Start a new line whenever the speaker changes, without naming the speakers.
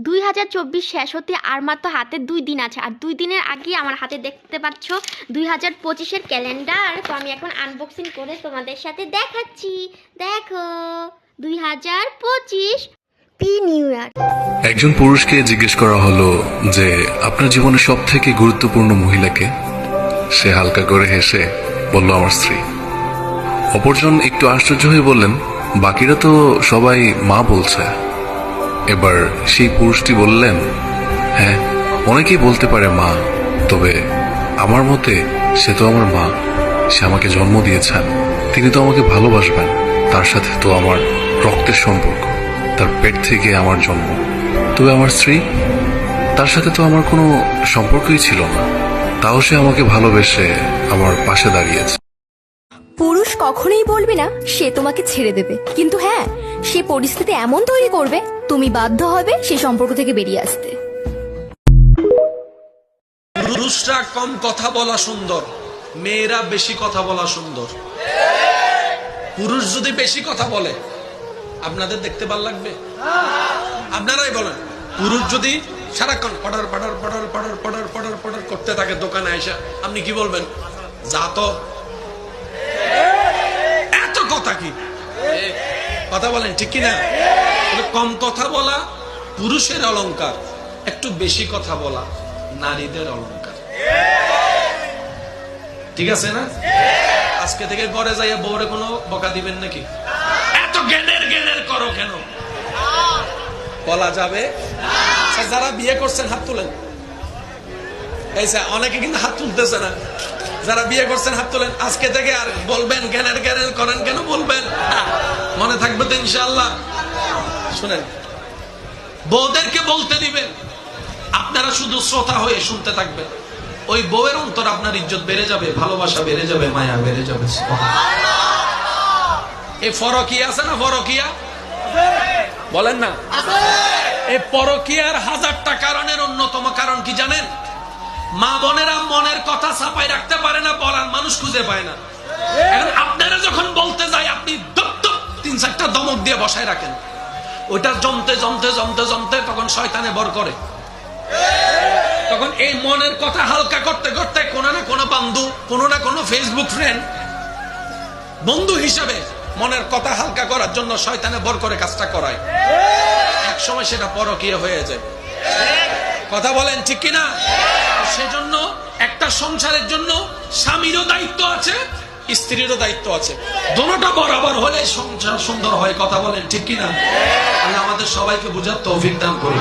দুই হাজার চব্বিশ শেষ হতে আর মাত্র হাতে দুই দিন আছে। আর দুই দিনের আগে আমার হাতে দেখতে পাচ্ছ দুই হাজার পঁচিশের ক্যালেন্ডার। তো আমি এখন আনবক্সিং করে তোমাদের সাথে দেখাচ্ছি। দেখো, দুই হাজার পঁচিশ পি নিউ ইয়ার।
একজন পুরুষকে জিজ্ঞেস করা হলো যে, আপনার জীবনে সব থেকে গুরুত্বপূর্ণ মহিলাকে সে হালকা করে হেসে বলল, আমার স্ত্রী। অপরজন একটু আশ্চর্য হয়ে বললেন, বাকিরা তো সবাই মা বলছে। এবার সেই পুরুষটি বললেন হ্যাঁ অনেকেই বলতে পারে মা, তবে আমার মতে সে তো আমার মা। সে আমাকে জন্ম দিয়েছেন। তিনি তো আমাকে ভালোবাসবেন। তার সাথে তো আমার রক্তের সম্পর্ক। তার পেট থেকে আমার জন্ম। তবে আমার স্ত্রী, তার সাথে তো আমার কোনো সম্পর্কই ছিল না। তাও সে আমাকে ভালোবেসে আমার পাশে দাঁড়িয়েছে।
পুরুষ কখনোই বলবে না, সে তোমাকে ছেড়ে দেবে। কিন্তু হ্যাঁ সে পরিস্থিতি এমন তৈরি করবে, তুমি বাধ্য হবে সে সম্পর্ক থেকে বেরিয়ে আসতে।
পুরুষরা কম কথা বলা সুন্দর, মেয়েরা বেশি কথা বলা সুন্দর। পুরুষ যদি বেশি কথা বলে, আপনাদের দেখতে ভালো লাগবে? আপনারাই বলেন, পুরুষ যদি সারাক্ষণ পড়ার পড়ার পড়ার পড়ার পড়ার পড়ার পড়ার করতে থাকে দোকানে আইসা, আপনি কি বলবেন? যা তো কথা কি? কথা বলেন ঠিক কিনা? কম কথা বলা পুরুষের অলংকার একটু বেশি কথা বলা নারীদের অলংকার। ঠিক আছে না? আজকে থেকে যাইয়া কোনো বকা দিবেন নাকি? এত করো কেন? বলা যাবে? আচ্ছা, যারা বিয়ে করছেন হাত তুলেন। এই অনেকে কিন্তু হাত তুলতেছে না। যারা বিয়ে করছেন হাত তুলেন। আজকে থেকে আর বলবেন করেন কেন? তো ইনশাআল্লাহ। শুনেন বউদেরকে বলতে দিবেন আপনারা শুধু শ্রোতা হয়ে শুনতে থাকবেন। ওই বউয়ের অন্তর আপনার ইজ্জত বেড়ে যাবে ভালোবাসা বেড়ে যাবে মায়া বেড়ে যাবে। এই ফরকিয়া আছে না ফরকিয়া? বলেন না। এই পরকিয়ার হাজারটা কারণের অন্যতম কারণ কি জানেন? মা বোনেরা মনের কথা চাপাই রাখতে পারে না বলার মানুষ খুঁজে পায় না। এখন দিয়ে বসায় রাখেন। ওইটা জমতে জমতে জমতে জমতে তখন শয়তানে বর করে। তখন এই মনের কথা হালকা করতে করতে কোনো না কোনো বন্ধু, কোনো না কোনো ফেসবুক ফ্রেন্ড বন্ধু হিসাবে মনের কথা হালকা করার জন্য শয়তানে বর করে কাজটা করায়। এক সময় সেটা পরকীয় হয়ে যায়। কথা বলেন ঠিক কিনা? সেজন্য একটা সংসারের জন্য স্বামীরও দায়িত্ব আছে স্ত্রীরও দায়িত্ব আছে। দুটো বরাবর হলে সংসার সুন্দর হয়, কথা বলেন ঠিক কিনা? আল্লাহ আমাদের সবাইকে বুঝার তৌফিক দান করুন।